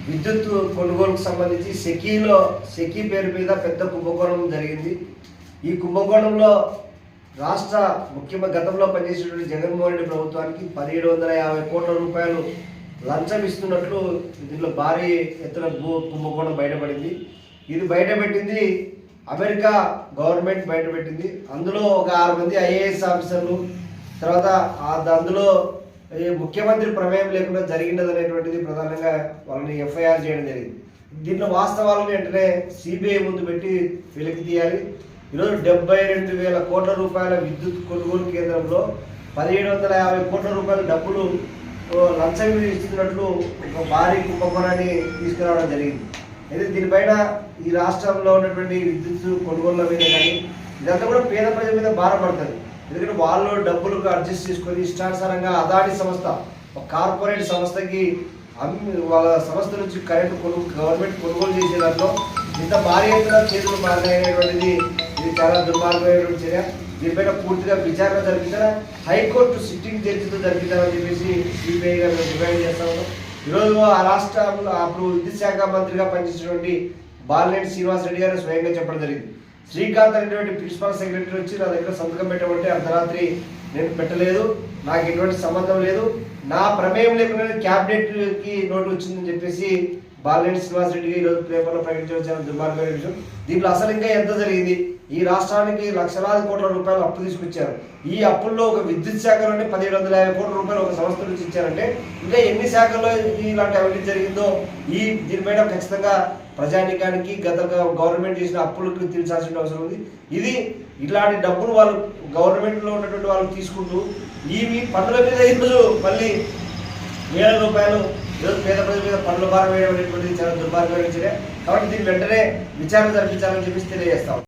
విద్యుత్ కొనుగోలుకు సంబంధించి సెకీలో సెకీ పేరు మీద పెద్ద కుంభకోణం జరిగింది. ఈ కుంభకోణంలో రాష్ట్ర ముఖ్యమంత్రి గతంలో పనిచేసినటువంటి జగన్మోహన్ రెడ్డి ప్రభుత్వానికి పదిహేడు వందల యాభై కోట్ల రూపాయలు లంచం ఇస్తున్నట్లు దీంట్లో భారీ ఎత్తున భూ కుంభకోణం బయటపడింది. ఇది బయటపెట్టింది అమెరికా గవర్నమెంట్ బయటపెట్టింది. అందులో ఒక ఆరు మంది ఐఏఎస్ ఆఫీసర్లు తర్వాత అందులో ముఖ్యమంత్రి ప్రమేయం లేకుండా జరిగినది అనేటువంటిది ప్రధానంగా వాళ్ళని ఎఫ్ఐఆర్ చేయడం జరిగింది. దీంట్లో వాస్తవాలను వెంటనే సిబిఐ ముందు పెట్టి వెలికి తీయాలి. ఈరోజు డెబ్బై రెండు వేల కోట్ల రూపాయల విద్యుత్ కొనుగోలు కేంద్రంలో పదిహేడు వందల యాభై కోట్ల రూపాయల డబ్బులు లంచం ఇస్తున్నట్లు ఒక భారీ కుంభకోణాన్ని తీసుకురావడం జరిగింది. అయితే దీనిపైన ఈ రాష్ట్రంలో ఉన్నటువంటి విద్యుత్ కొనుగోళ్ళ మీద కానీ ఇదంతా కూడా పేద ప్రజల మీద భారపడుతుంది. ఎందుకంటే వాళ్ళు డబ్బులు అడ్జస్ట్ చేసుకొని ఇష్టానుసారంగా అదాని సంస్థ ఒక కార్పొరేట్ సంస్థకి అమ్మి వాళ్ళ సంస్థ నుంచి కరెంట్ కొను గవర్నమెంట్ కొనుగోలు చేసే దాంట్లో ఇంత భారీ ఎత్తున చేతులు మారినటువంటిది ఇది చాలా దుర్మార్గమైనటువంటి చర్య. దీనిపైన పూర్తిగా విచారణ జరిపించారా హైకోర్టు సిట్టింగ్ జడ్జితో జరిపించాలని చెప్పేసి సిబిఐ గారు డిమాండ్ చేస్తా ఉన్నాం ఈరోజు ఆ రాష్ట్రంలో అప్పుడు విద్యుత్ శాఖ మంత్రిగా పనిచేసినటువంటి బాలినేని శ్రీనివాస్ రెడ్డి గారు స్వయంగా చెప్పడం జరిగింది. శ్రీకాంత్ అనేటువంటి ప్రిన్సిపల్ సెక్రటరీ వచ్చి నా దగ్గర సంతకం పెట్టమంటే అర్ధరాత్రి నేను పెట్టలేదు నాకు ఎటువంటి సంబంధం లేదు. నా ప్రమేయం లేకుండా క్యాబినెట్కి నోటు వచ్చిందని చెప్పేసి బాలినేని శ్రీనివాస్ రెడ్డి ఈరోజు పేపర్లో ప్రకటించిన దుర్మార్గమైన విషయం. దీంట్లో అసలు ఇంకా ఎంత జరిగింది? ఈ రాష్ట్రానికి లక్షలాది కోట్ల రూపాయలు అప్పు తీసుకొచ్చారు. ఈ అప్పుల్లో ఒక విద్యుత్ శాఖలోనే పదిహేడు వందల యాభై కోట్ల రూపాయలు ఒక సంస్థ నుంచి ఇచ్చారంటే ఇంకా ఎన్ని శాఖల్లో ఇలాంటి అవినీతి జరిగిందో ఈ దీనిపైన ఖచ్చితంగా ప్రజానికానికి గత గవర్నమెంట్ చేసిన అప్పులకు తీర్చాల్సిన అవసరం ఉంది. ఇది ఇలాంటి డబ్బులు వాళ్ళు గవర్నమెంట్లో ఉన్నటువంటి వాళ్ళు తీసుకుంటూ ఇవి పన్నుల మీద ఈరోజు మళ్ళీ వేల రూపాయలు ఈరోజు పేద ప్రజల మీద పన్నుల భారం వేయడం అనేటువంటిది చాలా దుర్మార్గమైన కాబట్టి దీన్ని వెంటనే విచారణ జరిపించాలని చెప్పేసి తెలియజేస్తాం